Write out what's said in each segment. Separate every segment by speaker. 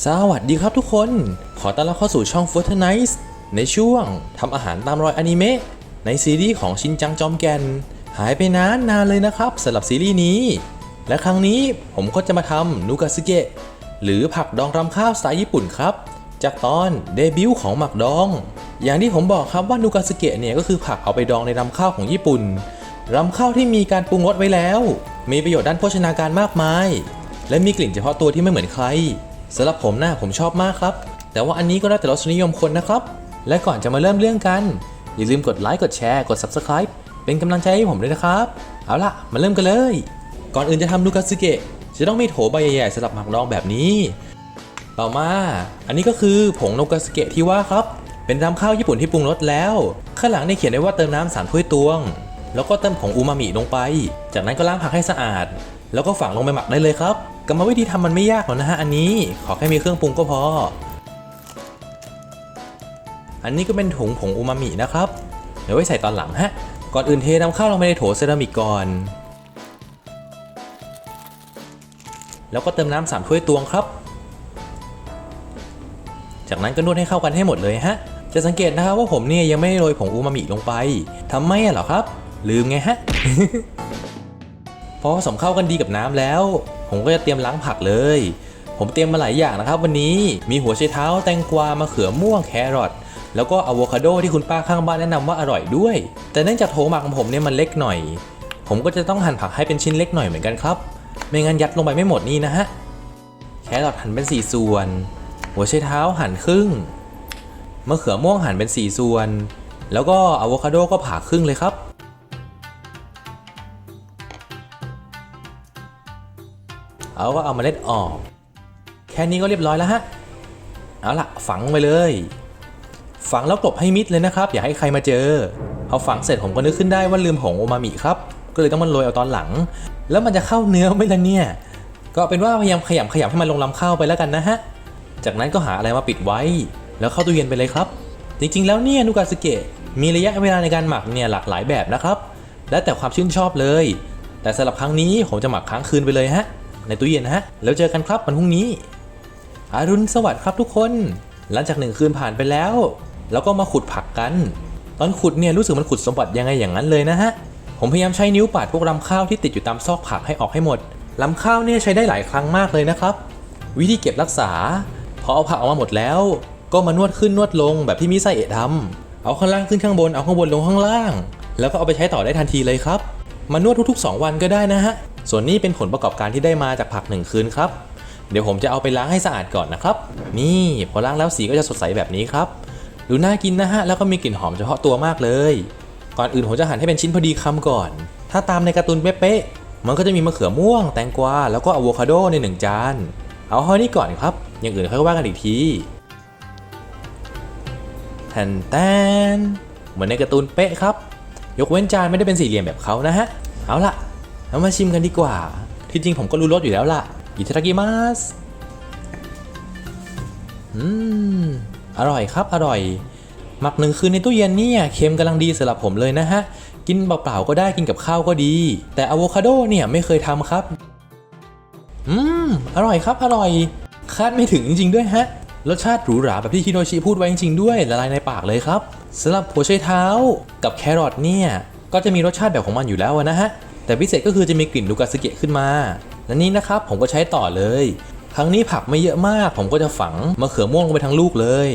Speaker 1: สวัสดีครับทุกคน ขอต้อนรับเข้าสู่ช่อง f o r t n i t e ในช่วงทำอาหารตามรอยอนิเมะในซีรีส์ของชินจังจอมแกน หายไปนานนานเลยนะครับสำหรับซีรีส์นี้ และครั้งนี้ผมก็จะมาทำนูกาสึเกะหรือผักดองรำข้าวสไตล์ญี่ปุ่นครับ จากตอนเดบิวต์ของหมักดอง อย่างที่ผมบอกครับว่านูกาสึเกะเนี่ยก็คือผักเอาไปดองในรำข้าวของญี่ปุ่นรำข้าวที่มีการปรุงรสไว้แล้ว มีประโยชน์ด้านโภชนาการมากมาย และมีกลิ่นเฉพาะตัวที่ไม่เหมือนใคร สำหรับผมนะผมชอบมากครับ แต่ว่าอันนี้ก็แล้วแต่รสนิยมคนนะครับ และก่อนจะมาเริ่มเรื่องกัน อย่าลืมกดไลค์กดแชร์กด Subscribe เป็นกำลังใจให้ผมด้วยนะครับ เอาล่ะ มาเริ่มกันเลย ก่อนอื่นจะทำนูกาสึเกะจะต้องมีโถใบใหญ่ๆสำหรับหมักดองแบบนี้ ต่อมา อันนี้ก็คือผงโนกาสเกะที่ว่าครับ เป็นรำข้าวญี่ปุ่นที่ปรุงรสแล้ว ข้างหลังเนี่เขียนไว้ว่าเติมน้ำสามถ้วยตวง แล้วก็เติมผงอูมามิลงไป จากนั้นก็ล้างผักให้สะอาด แล้วก็ฝังลงไปหมักได้เลยครับ กรรมวิธีทำมันไม่ยากหรอกนะฮะอันนี้ขอแค่มีเครื่องปรุงก็พอ อันนี้ก็เป็นถุงผงอูมามินะครับ เดี๋ยวไว้ใส่ตอนหลังฮะ ก่อนอื่นเทน้ำข้าวลงไปในโถเซรามิกก่อน แล้วก็เติมน้ำสามถ้วยตวงครับ จากนั้นก็นวดให้เข้ากันให้หมดเลยฮะ จะสังเกตนะครับว่าผมเนี่ยยังไม่ได้โรยผงอูมามิลงไปทำไมอะเหรอครับ ลืมไงฮะ พอผสมเข้ากันดีกับน้ำแล้ว ผมก็จะเตรียมล้างผักเลย ผมเตรียมมาหลายอย่างนะครับ วันนี้มีหัวไชเท้าแตงกวามะเขือม่วงแครอทแล้วก็อะโวคาโดที่คุณป้าข้างบ้านแนะนำว่าอร่อยด้วย แต่เนื่องจากโถหมักของผมเนี่ยมันเล็กหน่อย ผมก็จะต้องหั่นผักให้เป็นชิ้นเล็กหน่อยเหมือนกันครับ ไม่งั้นยัดลงไปไม่หมดนี่นะฮะแครอทหั่นเป็นสี่ส่วน หัวไชเท้าหั่นครึ่งมะเขือม่วงหั่นเป็น 4 ส่วน แล้วก็อะโวคาโดก็ผ่าครึ่งเลยครับ เอาก็เอาเมล็ดออก แค่นี้ก็เรียบร้อยแล้วฮะ เอาละฝังไปเลย ฝังแล้วกลบให้มิดเลยนะครับ อย่าให้ใครมาเจอพอาฝังเสร็จผมก็นึกขึ้นได้ว่าลืมผงโอมามิครับ ก็เลยต้องมันโรยเอาตอนหลัง แล้วมันจะเข้าเนื้อไหม่ละเนี่ย ก็เป็นว่าพยายามขยำขยำให้มันลงลำเข้าไปแล้วกันนะฮะ จากนั้นก็หาอะไรมาปิดไว้ แล้วเข้าตู้เย็นไปเลยครับ จริงๆ แล้วเนี่ยนูกาสเกะมีระยะเวลาในการหมักเนี่ยหลากหลายแบบนะครับ แล้แต่ความชื่นชอบเลย แต่สำหรับครั้งนี้ผมจะหมักค้างคืนไปเลยฮะ ในตู้เย็นนะฮะแล้วเจอกันครับวันพรุ่งนี้อรุณสวัสดิ์ครับทุกคน หลังจากหนึ่งคืนผ่านไปแล้ว แล้วก็มาขุดผักกัน ตอนขุดเนี่ยรู้สึกมันขุดสมบัติยังไงอย่างนั้นเลยนะฮะ ผมพยายามใช้นิ้วปาดพวกลำข้าวที่ติดอยู่ตามซอกผักให้ออกให้หมดลำข้าวเนี่ยใช้ได้หลายครั้งมากเลยนะครับ วิธีเก็บรักษา พอเอาผักออกมาหมดแล้ว ก็มานวดขึ้นนวดลงแบบที่มิไซเอะทำเอาข้างล่างขึ้นข้างบนเอาข้างบนลงข้างล่าง แล้วก็เอาไปใช้ต่อได้ทันทีเลยครับ มานวดทุกๆ 2 วันก็ได้นะฮะ ส่วนนี้เป็นผลประกอบการที่ได้มาจากผักหนึ่งคืนครับ เดี๋ยวผมจะเอาไปล้างให้สะอาดก่อนนะครับ นี่พอล้างแล้วสีก็จะสดใสแบบนี้ครับ ดูน่ากินนะฮะ แล้วก็มีกลิ่นหอมเฉพาะตัวมากเลย ก่อนอื่นผมจะหั่นให้เป็นชิ้นพอดีคำก่อน ถ้าตามในการ์ตูนเป๊ะๆ มันก็จะมีมะเขือม่วง แตงกวา แล้วก็อะโวคาโดในหนึ่งจาน เอาเท่านี้ก่อนครับ อย่างอื่นค่อยว่ากันอีกทีแทนแตนเหมือนในการ์ตูนเป๊ะครับ ยกเว้นจานไม่ได้เป็นสี่เหลี่ยมแบบเขานะฮะ เอาล่ะ เรามาชิมกันดีกว่า ที่จริงผมก็รู้รสอยู่แล้วล่ะ อิตากิมัสอืม อร่อยครับ อร่อย หมักหนึ่งคืนในตู้เย็นเนี่ย เค็มกำลังดีสำหรับผมเลยนะฮะ กินเปล่าๆก็ได้กินกับข้าวก็ดี แต่อะโวคาโดเนี่ยไม่เคยทำครับ อืม อร่อยครับ อร่อย คาดไม่ถึงจริงๆด้วยฮะ รสชาติหรูหราแบบที่ฮิโนชิพูดไว้จริงๆด้วย ละลายในปากเลยครับสำหรับหัวไชเท้ากับแครอทเนี่ย ก็จะมีรสชาติแบบของมันอยู่แล้วนะฮะ แต่พิเศษก็คือจะมีกลิ่นลูกาสเกะขึ้นมาและนี่นะครับผมก็ใช้ต่อเลย ครั้งนี้ผักไม่เยอะมาก ผมก็จะฝังมะเขือม่วงลงไปทั้งลูกเลย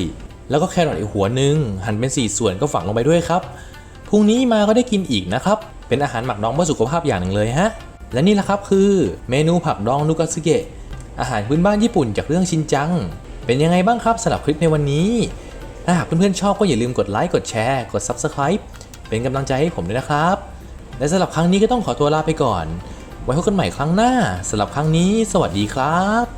Speaker 1: แล้วก็แครอทอีกหัวหนึ่งหั่นเป็นสี่ส่วนก็ฝังลงไปด้วยครับพรุ่งนี้มาก็ได้กินอีกนะครับ เป็นอาหารหมักดองเพื่อสุขภาพอย่างหนึ่งเลยฮะ และนี่แหละครับคือเมนูผักดองนูกาสึเกะ อาหารพื้นบ้านญี่ปุ่นจากเรื่องชินจัง เป็นยังไงบ้างครับสำหรับคลิปในวันนี้ถ้าหากเพื่อนๆชอบก็อย่าลืมกดไลค์กดแชร์กด Subscribe เป็นกำลังใจให้ผมด้วยนะครับ และสำหรับครั้งนี้ก็ต้องขอตัวลาไปก่อน ไว้พบกันใหม่ครั้งหน้าสำหรับครั้งนี้ สวัสดีครับ